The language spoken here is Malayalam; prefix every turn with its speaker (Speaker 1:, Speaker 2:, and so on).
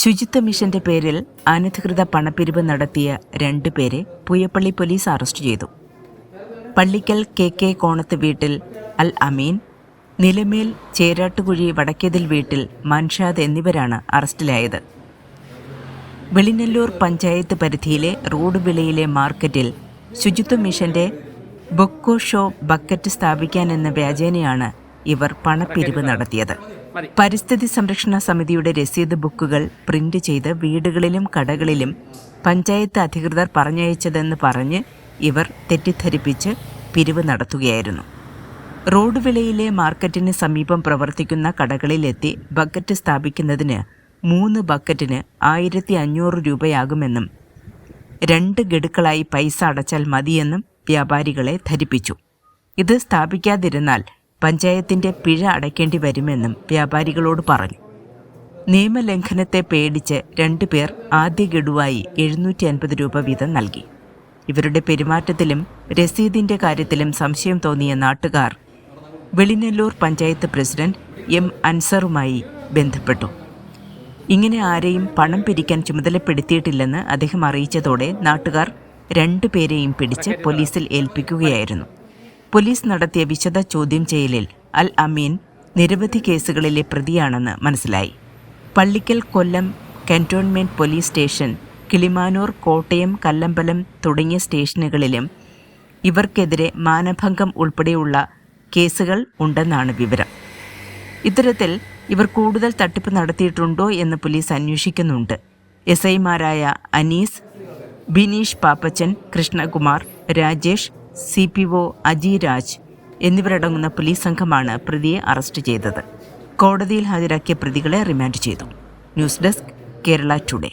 Speaker 1: ശുചിത്വ മിഷന്റെ പേരിൽ അനധികൃത പണപ്പിരിവ് നടത്തിയ രണ്ടുപേരെ പുയപ്പള്ളി പോലീസ് അറസ്റ്റ് ചെയ്തു. പള്ളിക്കൽ കെ കെ കോണത്ത് വീട്ടിൽ അൽ അമീൻ നിലമേൽ ചേരാട്ടുകുഴി വടക്കേതിൽ വീട്ടിൽ മൻഷാദ് എന്നിവരാണ് അറസ്റ്റിലായത്. വെളിനെല്ലൂർ പഞ്ചായത്ത് പരിധിയിലെ റോഡ് വിളയിലെ മാർക്കറ്റിൽ ശുചിത്വ മിഷന്റെ ബൊക്കോ ഷോ ബക്കറ്റ് സ്ഥാപിക്കാനെന്ന വ്യാജേനയാണ് ഇവർ പണപ്പിരിവ് നടത്തിയത്. പരിസ്ഥിതി സംരക്ഷണ സമിതിയുടെ രസീത് ബുക്കുകൾ പ്രിന്റ് ചെയ്ത് വീടുകളിലും കടകളിലും പഞ്ചായത്ത് അധികൃതർ പറഞ്ഞയച്ചതെന്ന് പറഞ്ഞ് ഇവർ തെറ്റിദ്ധരിപ്പിച്ച് പിരിവ് നടത്തുകയായിരുന്നു. റോഡ് വിലയിലെ മാർക്കറ്റിന് സമീപം പ്രവർത്തിക്കുന്ന കടകളിലെത്തി ബക്കറ്റ് സ്ഥാപിക്കുന്നതിന് മൂന്ന് ബക്കറ്റിന് ആയിരത്തി അഞ്ഞൂറ് രൂപയാകുമെന്നും രണ്ട് ഗഡുക്കളായി പൈസ അടച്ചാൽ മതിയെന്നും വ്യാപാരികളെ ധരിപ്പിച്ചു. ഇത് സ്ഥാപിക്കാതിരുന്നാൽ പഞ്ചായത്തിന്റെ പിഴ അടയ്ക്കേണ്ടി വരുമെന്നും വ്യാപാരികളോട് പറഞ്ഞു. നിയമലംഘനത്തെ പേടിച്ച് രണ്ടുപേർ ആദ്യ ഗഡുവായി എഴുന്നൂറ്റി അൻപത് രൂപ വീതം നൽകി. ഇവരുടെ പെരുമാറ്റത്തിലും രസീതിന്റെ കാര്യത്തിലും സംശയം തോന്നിയ നാട്ടുകാർ വെളിനെല്ലൂർ പഞ്ചായത്ത് പ്രസിഡന്റ് എം അൻസറുമായി ബന്ധപ്പെട്ടു. ഇങ്ങനെ ആരെയും പണം പിരിക്കാൻ ചുമതലപ്പെടുത്തിയിട്ടില്ലെന്ന് അദ്ദേഹം അറിയിച്ചതോടെ നാട്ടുകാർ രണ്ടുപേരെയും പിടിച്ച് പോലീസിൽ ഏൽപ്പിക്കുകയായിരുന്നു. പോലീസ് നടത്തിയ വിശദ ചോദ്യം ചെയ്യലിൽ അൽ അമീൻ നിരവധി കേസുകളിലെ പ്രതിയാണെന്ന് മനസ്സിലായി. Pallikkal Kollam cantonment police station Kilimanoor Kottayam Kallambalam തുടങ്ങിയ സ്റ്റേഷനുകളിലും ഇവർക്കെതിരെ മാനഭംഗം ഉൾപ്പെടെയുള്ള കേസുകൾ ഉണ്ടെന്നാണ് വിവരം. ഇത്തരത്തിൽ ഇവർ കൂടുതൽ തട്ടിപ്പ് നടത്തിയിട്ടുണ്ടോ എന്ന് പോലീസ് അന്വേഷിക്കുന്നുണ്ട്. എസ് ഐമാരായ Anees Bineesh Pappachan Krishnakumar Rajesh C P O Ajiraj എന്നിവരടങ്ങുന്ന പോലീസ് സംഘമാണ് പ്രതിയെ അറസ്റ്റ് ചെയ്തത്. കോടതിയിൽ ഹാജരാക്കിയ പ്രതികളെ റിമാൻഡ് ചെയ്തു. News desk Kerala today.